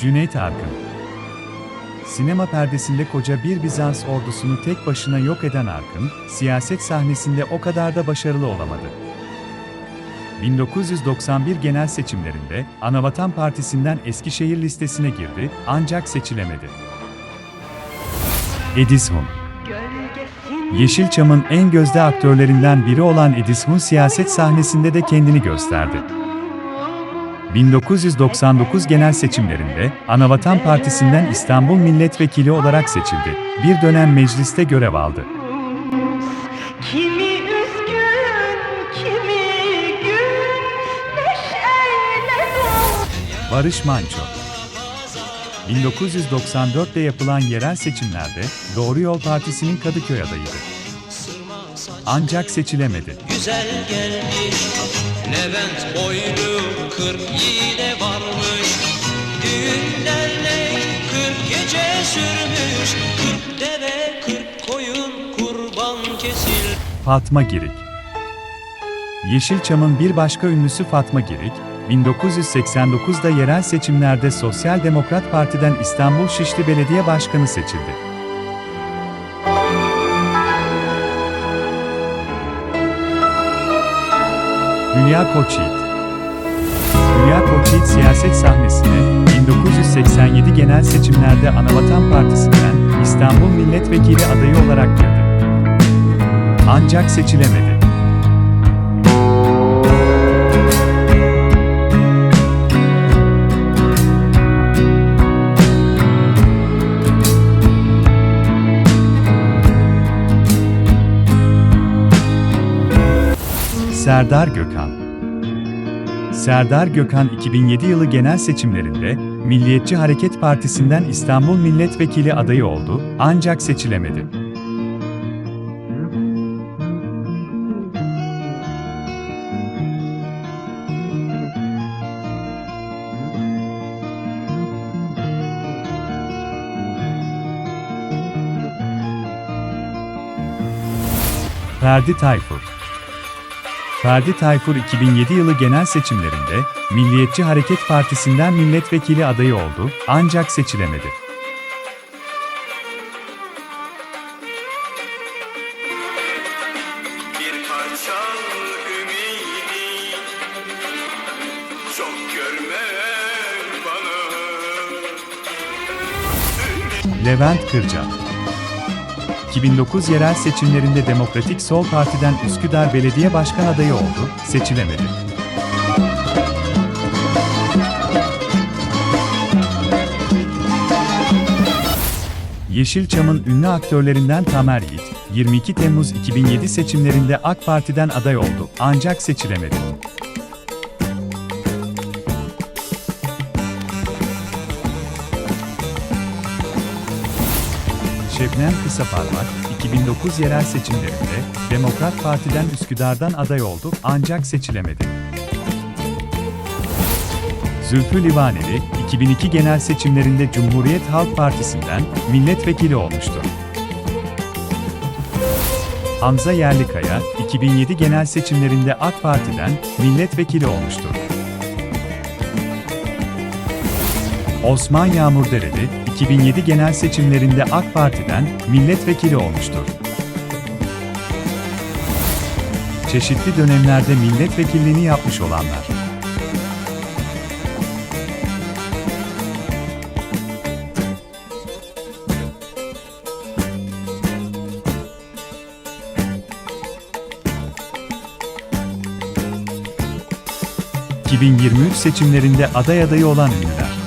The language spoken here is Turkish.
Cüneyt Arkın Sinema perdesinde koca bir Bizans ordusunu tek başına yok eden Arkın, siyaset sahnesinde o kadar da başarılı olamadı. 1991 genel seçimlerinde Anavatan Partisi'nden Eskişehir listesine girdi ancak seçilemedi. Edis Hun Yeşilçam'ın en gözde aktörlerinden biri olan Edis Hun siyaset sahnesinde de kendini gösterdi. 1999 genel seçimlerinde Anavatan Partisi'nden İstanbul Milletvekili olarak seçildi. Bir dönem mecliste görev aldı. Kimi üzgün, kimi gün neşeyle dolu. Barış Manço 1994'te yapılan yerel seçimlerde Doğru Yol Partisi'nin Kadıköy adayıydı. Ancak seçilemedi. güzel gelmiş Levent boylu kırk yiğide varmış. Düğün dernek kırk gece sürmüş. Kırk deve kırk koyun kurban kesil. Fatma Girik. Yeşilçam'ın bir başka ünlüsü Fatma Girik, 1989'da yerel seçimlerde Sosyal Demokrat Parti'den İstanbul Şişli Belediye Başkanı seçildi. Hülya Koçyiğit Hülya Koçyiğit siyaset sahnesine 1987 genel seçimlerde Anavatan Partisi'nden İstanbul Milletvekili adayı olarak girdi. Ancak seçilemedi. Serdar Gökhan Serdar Gökhan 2007 yılı genel seçimlerinde Milliyetçi Hareket Partisi'nden İstanbul Milletvekili adayı oldu ancak seçilemedi. Ferdi Tayfur Ferdi Tayfur 2007 yılı genel seçimlerinde Milliyetçi Hareket Partisi'nden milletvekili adayı oldu ancak seçilemedi. Levent Kırca 2009 yerel seçimlerinde Demokratik Sol Parti'den Üsküdar Belediye Başkan adayı oldu, seçilemedi. Yeşilçam'ın ünlü aktörlerinden Tamer Yiğit, 22 Temmuz 2007 seçimlerinde AK Parti'den aday oldu ancak seçilemedi. Şebnem Kısaparmak, 2009 yerel seçimlerinde Demokrat Parti'den Üsküdar'dan aday oldu ancak seçilemedi. Zülfü Livaneli, 2002 genel seçimlerinde Cumhuriyet Halk Partisi'nden milletvekili olmuştur. Hamza Yerlikaya, 2007 genel seçimlerinde AK Parti'den milletvekili olmuştur. Osman Yağmurdereli, 2007 genel seçimlerinde AK Parti'den milletvekili olmuştur. Çeşitli dönemlerde milletvekilliğini yapmış olanlar. ...2023 seçimlerinde aday adayı olan ünlüler.